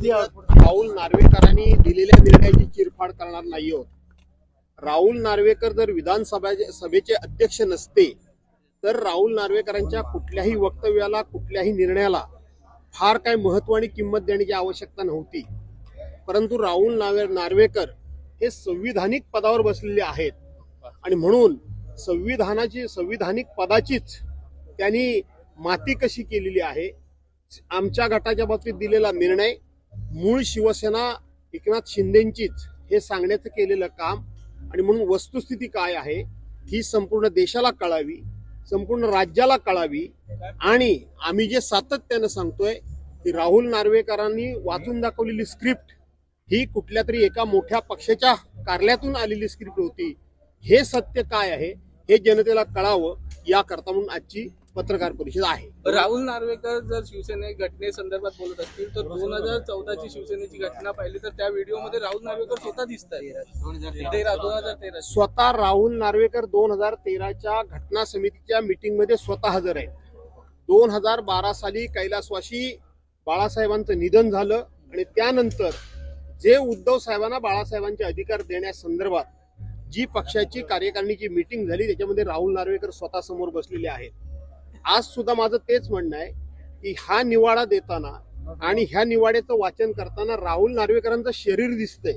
राहुल नार्वेकरांनी दिलेल्या निर्णयाची चिरफाड करणार नाही आहोत राहुल नार्वेकर जर विधानसभा सभेचे अध्यक्ष नसते तर राहुल नार्वेकरांच्या कुठल्याही वक्तव्याला कुठल्याही निर्णयाला फार काय महत्त्व आणि किंमत देण्याची आवश्यकता नव्हती. परंतु राहुल नावे नार्वेकर हे संविधानिक पदावर बसलेले आहेत. आणि म्हणून संविधानाची संविधानिक पदाचीच त्यांनी माती कशी केलेली आहे आमच्या गटाच्या बाबतीत दिलेला निर्णय मूळ शिवसेना एकनाथ शिंदेंचीच हे सांगण्याचं केलेलं काम आणि म्हणून वस्तुस्थिती काय आहे ही संपूर्ण देशाला कळावी संपूर्ण राज्याला कळावी आणि आम्ही जे सातत्यानं सांगतोय की राहुल नार्वेकरांनी वाचून दाखवलेली स्क्रिप्ट ही कुठल्या तरी एका मोठ्या पक्षाच्या कार्यालयातून आलेली स्क्रिप्ट होती. हे सत्य काय आहे हे जनतेला कळावं याकरता म्हणून आजची पत्रकार परिषद आहे. राहुल नार्वेकर जर शिवसेने घटनेसंदर्भात बोलत असतील तर दोन हजार चौदाची शिवसेनेची घटना पाहिली तर त्या व्हिडिओमध्ये राहुल नार्वेकर स्वतः दिसत तेरा स्वतः राहुल नार्वेकर दोन हजार तेराच्या घटना समितीच्या मीटिंगमध्ये स्वतः हजर आहेत. दोन हजार बारा साली कैलासवासी बाळासाहेबांचं निधन झालं आणि त्यानंतर जे उद्धव साहेबांना बाळासाहेबांचे अधिकार देण्यासंदर्भात जी पक्षाची कार्यकारिणीची मीटिंग झाली त्याच्यामध्ये राहुल नार्वेकर स्वतः समोर बसलेले आहेत. आज सुद्धा माझं तेच म्हणणं आहे की हा निवाडा देताना आणि ह्या निवाड्याचं वाचन करताना राहुल नार्वेकरांचं शरीर दिसतंय.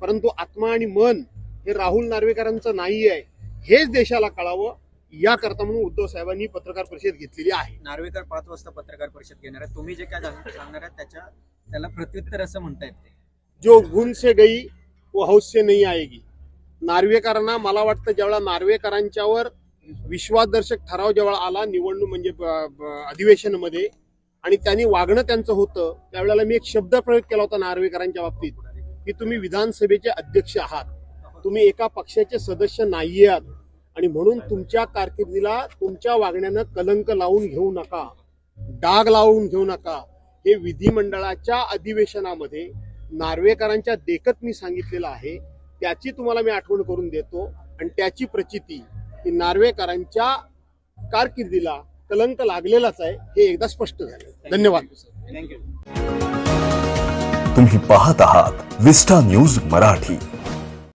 परंतु आत्मा आणि मन हे राहुल नार्वेकरांचं नाही आहे हेच देशाला कळावं याकरता म्हणून उद्धव साहेबांनी पत्रकार परिषद घेतलेली आहे. नार्वेकर पाच वाजता पत्रकार परिषद घेणार आहे तुम्ही जे काय सांगणार आहात. त्याच्या त्याला प्रत्युत्तर असं म्हणतायत ते जो गुण से गई वो हौस से नहीं आएगी. नार्वेकरांना मला वाटतं ज्यावेळा नार्वेकरांच्यावर विश्वासदर्शक ठराव जेव्हा आला निवडणूक म्हणजे अधिवेशनमध्ये आणि त्यांनी वागणं त्यांचं होतं त्यावेळेला मी एक शब्द प्रयोग केला होता नार्वेकरांच्या बाबतीत की तुम्ही विधानसभेचे अध्यक्ष आहात. तुम्ही एका पक्षाचे सदस्य नाही आहात. आणि म्हणून तुमच्या कारकिर्दीला तुमच्या वागण्यानं कलंक लावून घेऊ नका डाग लावून घेऊ नका. हे विधिमंडळाच्या अधिवेशनामध्ये नार्वेकरांच्या देखत मी सांगितलेलं आहे. त्याची तुम्हाला मी आठवण करून देतो. आणि त्याची प्रचिती की नार्वेकरांच्या कारकिर्दीला कलंक लागलेलाच आहे हे एकदा स्पष्ट झालं. धन्यवाद. तुम्ही पाहत आहात विस्टा न्यूज मराठी.